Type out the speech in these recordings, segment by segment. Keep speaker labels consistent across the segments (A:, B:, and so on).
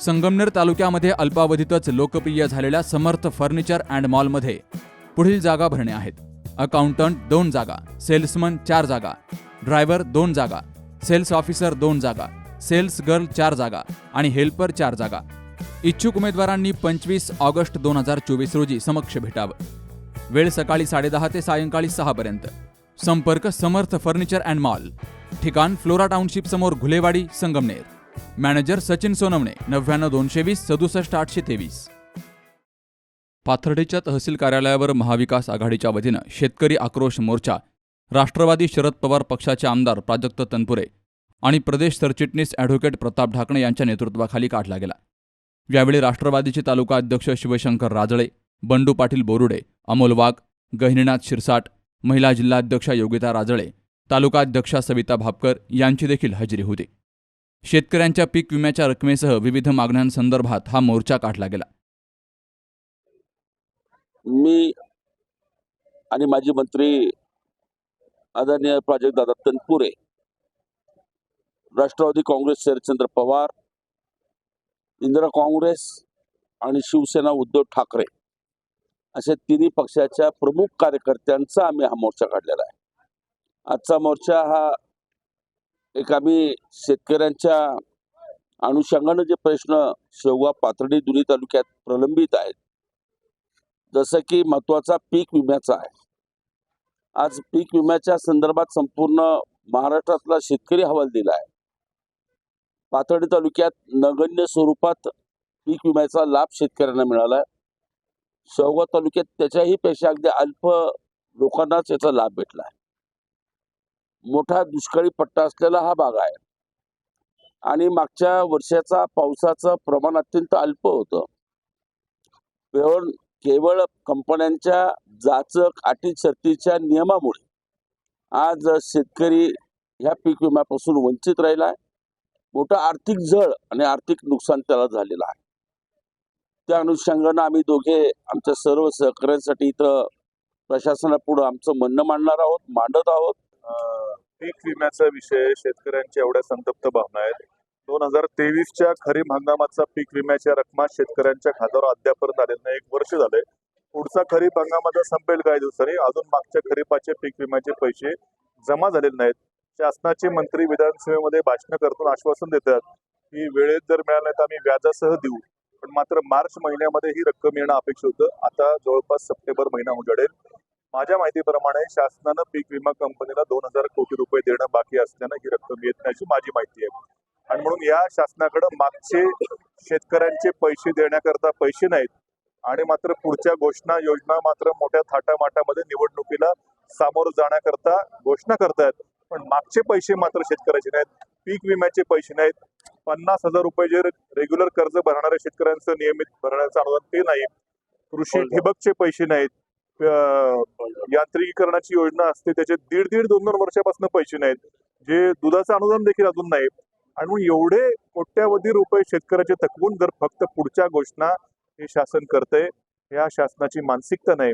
A: संगमनेर तालुक्यामध्ये अल्पावधीतच लोकप्रिय झालेल्या समर्थ फर्निचर अँड मॉलमध्ये पुढील जागा भरणे आहेत. अकाउंटंट दोन जागा सेल्समन चार जागा ड्रायव्हर दोन जागा सेल्स ऑफिसर दोन जागा सेल्स गर्ल चार जागा आणि हेल्पर चार जागा. इच्छुक उमेदवारांनी पंचवीस ऑगस्ट दोन हजार चोवीस रोजी समक्ष भेटावं. वेळ सकाळी साडेदहा ते सायंकाळी सहापर्यंत संपर्क समर्थ फर्निचर अँड मॉल. ठिकाण फ्लोरा टाउनशिप समोर घुलेवाडी संगमनेर. मॅनेजर सचिन सोनवणे नव्याण्णव दोनशे वीस सदुसष्ट आठशे तेवीस. पाथर्डीच्या तहसील कार्यालयावर महाविकास आघाडीच्या वतीनं शेतकरी आक्रोश मोर्चा राष्ट्रवादी शरद पवार पक्षाचे आमदार प्राजक्त तनपुरे आणि प्रदेश सरचिटणीस ॲडव्होकेट प्रताप ढाकणे यांच्या नेतृत्वाखाली काढला गेला. यावेळी राष्ट्रवादीचे तालुका अध्यक्ष शिवशंकर राजळे बंडू पाटील बोरुडे अमोल वाघ गहिनीनाथ शिरसाट महिला जिल्हाध्यक्षा योगिता राजळे तालुका अध्यक्षा सविता भापकर यांची देखील हजेरी होती. शेतकऱ्यांच्या पीक विम्याच्या रकमेसह विविध मागण्यांसंदर्भात हा मोर्चा काढला गेला.
B: मी आणि माजी मंत्री आदरणीय प्राजक्त दादा तनपुरे राष्ट्रवादी काँग्रेस शरदचंद्र पवार इंदिरा काँग्रेस आणि शिवसेना उद्धव ठाकरे अशा तिन्ही पक्षाच्या प्रमुख कार्यकर्त्यांचा आम्ही हा मोर्चा काढलेला आहे. आजचा मोर्चा हा एक आम्ही शेतकऱ्यांच्या अनुषंगानं जे प्रश्न शेवगा पाथर्डी दुनी तालुक्यात प्रलंबित आहेत जसं की महत्त्वाचा पीक विम्याचा आहे. आज पीक विम्याच्या संदर्भात संपूर्ण महाराष्ट्रातला शेतकरी हवाल दिला आहे. पाथर्डी तालुक्यात नगण्य स्वरूपात पीक विम्याचा लाभ शेतकऱ्यांना मिळाला आहे. शेवगाव तालुक्यात त्याच्याही पेक्षा अगदी अल्प लोकांनाच याचा लाभ भेटला आहे. मोठा दुष्काळी पट्टा असलेला हा भाग आहे. आणि मागच्या वर्षाचा पावसाचं प्रमाण अत्यंत अल्प होतं. केवळ केवळ कंपन्यांच्या जाचक अटी शर्तीच्या नियमामुळे आज शेतकरी ह्या पीक विम्यापासून वंचित राहिला आहे. मोठं आर्थिक जळ आणि आर्थिक नुकसान त्याला झालेलं आहे. त्या अनुषंगानं आम्ही दोघे आमच्या सर्व सहकाऱ्यांसाठी इथं प्रशासनापुढं आमचं म्हणणं मांडणार आहोत मांडत आहोत.
C: पीक विम्याचा विषय शेतकऱ्यांच्या एवढ्या संतप्त भावना आहेत. दोन हजार तेवीसच्या खरीप हंगामाचा पीक विम्याच्या रकमा शेतकऱ्यांच्या खात्यावर अद्यापर्यंत आलेलं नाही. एक वर्ष झालंय. पुढचा खरीप हंगामाचा संपेल काही दिवसांनी. अजून मागच्या खरीपाचे पीक विम्याचे पैसे जमा झालेले नाहीत. शासनाचे मंत्री विधानसभेमध्ये भाषण करतून आश्वासन देतात की वेळेत जर मिळालं तर आम्ही व्याजासह देऊ. पण मात्र मार्च महिन्यामध्ये ही रक्कम येणं अपेक्षित होतं. आता जवळपास सप्टेंबर महिना उजाडेल. माझ्या माहितीप्रमाणे शासनानं पीक विमा कंपनीला दोन हजार कोटी रुपये देणं बाकी असल्यानं ही रक्कम येत नाही अशी माझी माहिती आहे. आणि म्हणून या शासनाकडे मागचे शेतकऱ्यांचे पैसे देण्याकरता पैसे नाहीत आणि मात्र पुढच्या घोषणा योजना मात्र मोठ्या थाटामाटामध्ये निवडणुकीला सामोरं जाण्याकरता घोषणा करतायत. पण मागचे पैसे मात्र शेतकऱ्याचे नाहीत. पीक विम्याचे पैसे नाहीत. पन्नास हजार रुपये जे रेग्युलर कर्ज भरणाऱ्या शेतकऱ्यांचं नियमित भरण्याचं अनुदान ते नाही. कृषी ठिबकचे पैसे नाहीत. यांत्रिकीकरणाची योजना असते त्याचे दीड दीड दोन दोन वर्षापासून पैसे नाहीत. जे दुधाचं अनुदान देखील अजून नाही आणि मग एवढे कोट्यावधी रुपये शेतकऱ्याचे थकवून जर फक्त पुढच्या घोषणा हे शासन करतंय ह्या शासनाची मानसिकता नाही.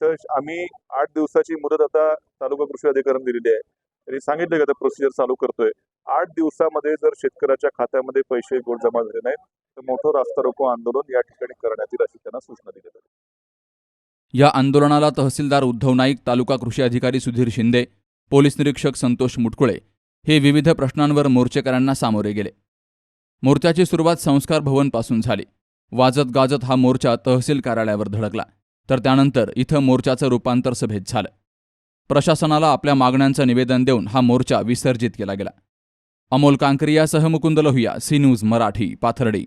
C: तर आम्ही आठ दिवसाची मुदत आता तालुका कृषी अधिकाऱ्यांनी दिलेली आहे. त्यांनी सांगितलं की आता प्रोसिजर चालू करतोय. आठ दिवसामध्ये जर शेतकऱ्याच्या खात्यामध्ये पैसे गोड जमा झाले नाहीत तर मोठं रास्ता रोको आंदोलन या ठिकाणी करण्यात येईल अशी त्यांना सूचना दिली आहे
A: या आंदोलनाला तहसीलदार उद्धव नाईक तालुका कृषी अधिकारी सुधीर शिंदे पोलीस निरीक्षक संतोष मुटकुळे हे विविध प्रश्नांवर मोर्चेकऱ्यांना सामोरे गेले. मोर्चाची सुरुवात संस्कार भवनपासून झाली. वाजत गाजत हा मोर्चा तहसील कार्यालयावर धडकला. तर त्यानंतर इथं मोर्चाचं रूपांतर सभेत झालं. प्रशासनाला आपल्या मागण्यांचं निवेदन देऊन हा मोर्चा विसर्जित केला गेला. अमोल कांकरियासह मुकुंद लोहिया सी न्यूज मराठी पाथर्डी.